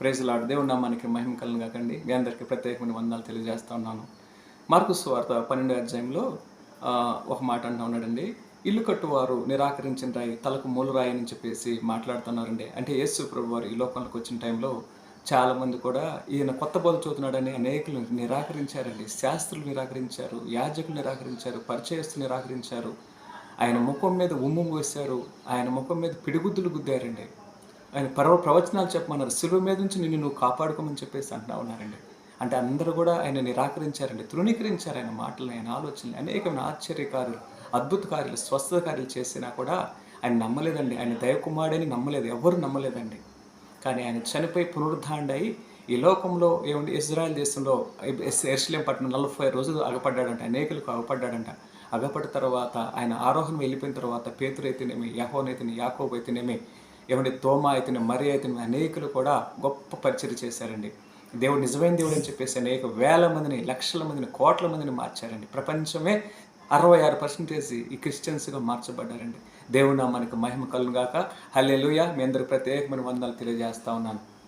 Praise lord దేవుడు నామానికి మహిమ కలను కాకండి మీ అందరికీ ప్రత్యేకమైన వందనాలు తెలియజేస్తా ఉన్నాను. మార్కు వార్త పన్నెండు అధ్యాయంలో ఒక మాట అంటూ ఉన్నాడండి. ఇల్లు కట్టువారు నిరాకరించిన రాయి తలకు మూలరాయి అని చెప్పేసి మాట్లాడుతున్నారండి. అంటే యేసు ప్రభు వారు ఈ లోకంలోకి వచ్చిన టైంలో చాలామంది కూడా ఈయన కొత్త బోధ చూతున్నాడని అనేకులు నిరాకరించారండి. శాస్త్రులు నిరాకరించారు యాజకులు నిరాకరించారు పరిచయస్తులు నిరాకరించారు. ఆయన ముఖం మీద ఉమ్ము వేశారు. ఆయన ముఖం మీద పిడిగుద్దులు గుద్దారండి. ఆయన పర్వ ప్రవచనాలు చెప్పమన్నారు. శిలువ మీద నుంచి నిన్ను నువ్వు కాపాడుకోమని చెప్పేసి అంటా ఉన్నారండి అంటే అందరూ కూడా ఆయన నిరాకరించారండి. తృణీకరించారు ఆయన మాటలు ఆయన ఆలోచనలు అనేకమైన ఆశ్చర్యకారులు అద్భుత స్వస్థకార్యాలు స్వస్థత చేసినా కూడా ఆయన నమ్మలేదండి. ఆయన దయకుమారుడని నమ్మలేదు. ఎవరు నమ్మలేదండి. కానీ ఆయన చనిపోయి పునరుద్ధాండై ఈ లోకంలో ఏమంటే ఇజ్రాయెల్ దేశంలో ఎర్షలేం పట్టణం నలభై రోజులు అగపడ్డాడంట. అనేకులకు అగపడ్డాడంట. అగపడిన తర్వాత ఆయన ఆరోహణ వెళ్ళిపోయిన తర్వాత పేతురైతేనేమి యహోనైతేనే యాకోబైతేనేమి ఏమంటే తోమ అయితేనే మరి అయితేనే అనేకులు కూడా గొప్ప పరిచయం చేశారండి. దేవుడు నిజమైన దేవుడు అని చెప్పేసి అనేక వేల మందిని లక్షల మందిని కోట్ల మందిని మార్చారండి. ప్రపంచమే అరవై ఆరు పర్సెంటేజ్ ఈ క్రిస్టియన్స్గా మార్చబడ్డారండి. దేవుడు మనకు మహిమ కలుగాక హల్లెలూయా. మీ అందరికి ప్రత్యేకమైన వందలు తెలియజేస్తా ఉన్నాను.